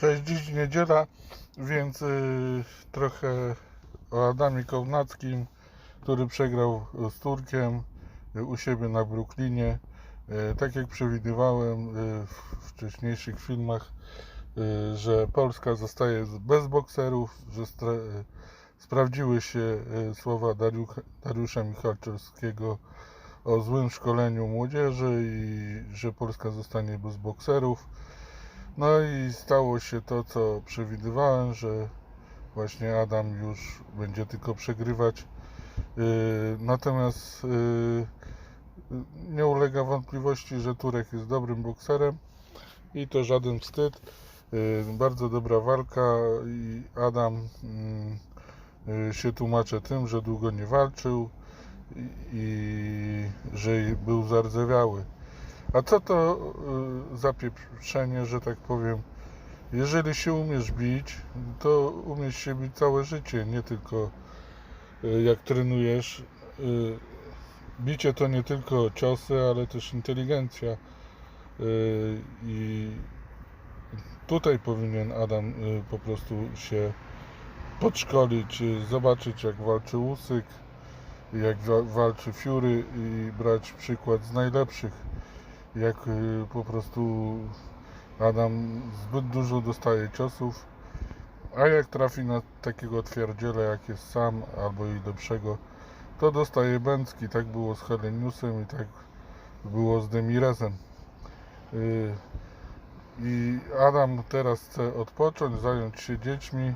Cześć, dziś niedziela, więc y, trochę o Adamie Kownackim, który przegrał z Turkiem y, u siebie na Brooklynie. Y, tak jak przewidywałem y, w wcześniejszych filmach, y, że Polska zostaje bez bokserów, że y, sprawdziły się y, słowa Dariu- Dariusza Michalczewskiego o złym szkoleniu młodzieży i że Polska zostanie bez bokserów. No i stało się to, co przewidywałem, że właśnie Adam już będzie tylko przegrywać. Yy, Natomiast yy, nie ulega wątpliwości, że Turek jest dobrym bokserem i to żaden wstyd. Yy, Bardzo dobra walka i Adam się tłumaczy tym, że długo nie walczył i, i że był zardzewiały. A co to y, za że tak powiem? Jeżeli się umiesz bić, to umiesz się bić całe życie, nie tylko y, jak trenujesz. Y, Bicie to nie tylko ciosy, ale też inteligencja. I tutaj powinien Adam po prostu się podszkolić, zobaczyć jak walczy Usyk, jak wa- walczy Fury i brać przykład z najlepszych jak y, po prostu Adam zbyt dużo dostaje ciosów, a jak trafi na takiego twierdziela jak jest sam albo i lepszego, to dostaje bęcki. Tak było z Heleniusem i tak było z Demirezem. Y, I Adam teraz chce odpocząć, zająć się dziećmi.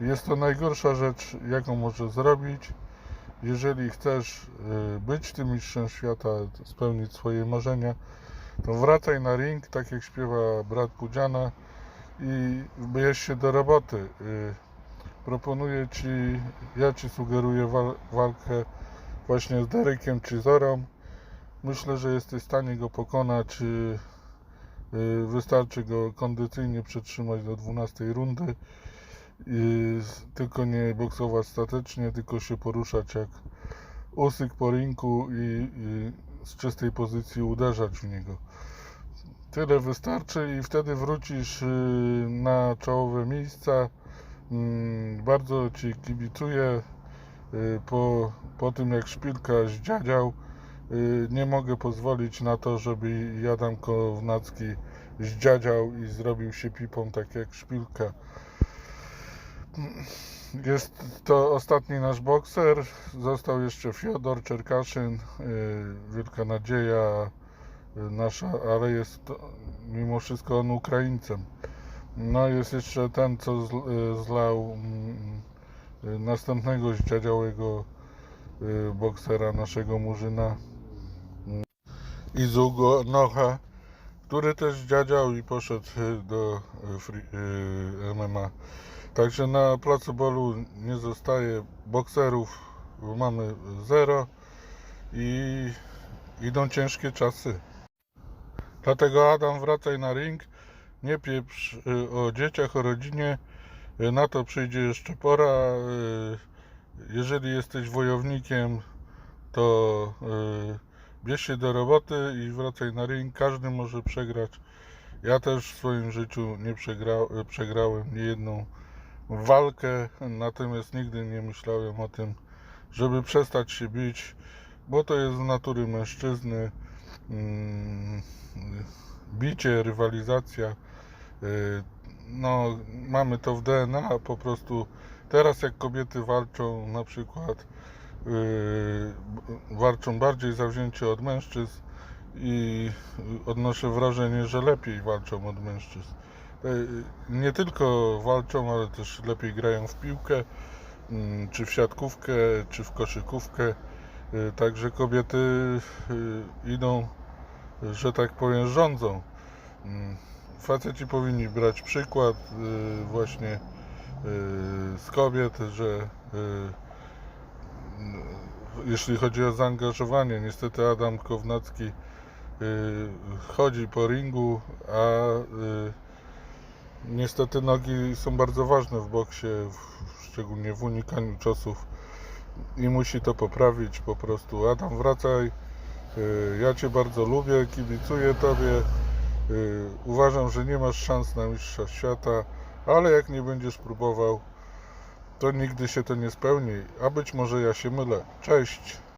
Jest to najgorsza rzecz, jaką może zrobić. Jeżeli chcesz y, być tym mistrzem świata, spełnić swoje marzenia, to wracaj na ring, tak jak śpiewa brat Pudziana i bierz się do roboty. Y, Proponuję Ci, ja Ci sugeruję wal, walkę właśnie z Derekiem Zorą. Myślę, że jesteś w stanie go pokonać. y, Wystarczy go kondycyjnie przetrzymać do 12 rundy. I tylko nie boksować statycznie, tylko się poruszać jak usyk po rinku i, i z czystej pozycji uderzać w niego. Tyle wystarczy i wtedy wrócisz y, na czołowe miejsca. Mm, Bardzo Ci kibicuję. Y, Po, po tym jak Szpilka zdziadział, y, nie mogę pozwolić na to, żeby Jadam Kownacki zdziadział i zrobił się pipą tak jak Szpilka. Jest to ostatni nasz bokser. Został jeszcze Fiodor Czerkaszyn. y, Wielka nadzieja y, nasza, ale jest to, mimo wszystko on Ukraińcem. No jest jeszcze ten, co y, zlał mm, następnego zdziadziałego boksera naszego Murzyna mm, Izugo Nocha, który też zdziadział i poszedł do MMA. Także na placu bolu nie zostaje bokserów, bo mamy zero i idą ciężkie czasy. Dlatego Adam wracaj na ring, nie pieprz y, o dzieciach, o rodzinie, Y, na to przyjdzie jeszcze pora. y, Jeżeli jesteś wojownikiem, to bierz się do roboty i wracaj na ring. Każdy może przegrać. Ja też w swoim życiu nie przegra, przegrałem niejedną walkę, natomiast nigdy nie myślałem o tym, żeby przestać się bić, bo to jest z natury mężczyzny. Mm, Bicie, rywalizacja. y, No, mamy to w DNA, po prostu teraz jak kobiety walczą na przykład y, walczą bardziej zawzięcie od mężczyzn i odnoszę wrażenie, że lepiej walczą od mężczyzn. Y, Nie tylko walczą, ale też lepiej grają w piłkę, mm, czy w siatkówkę, czy w koszykówkę. Y, Także kobiety y, idą, że tak powiem, rządzą. Mm, Faceci powinni brać przykład właśnie z kobiet, że y, jeśli chodzi o zaangażowanie, niestety Adam Kownacki chodzi po ringu, a niestety nogi są bardzo ważne w boksie, szczególnie w unikaniu ciosów i musi to poprawić po prostu. Adam wracaj, y, ja Cię bardzo lubię, kibicuję Tobie Y, Uważam, że nie masz szans na mistrza świata, ale jak nie będziesz próbował, to nigdy się to nie spełni. A być może ja się mylę. Cześć!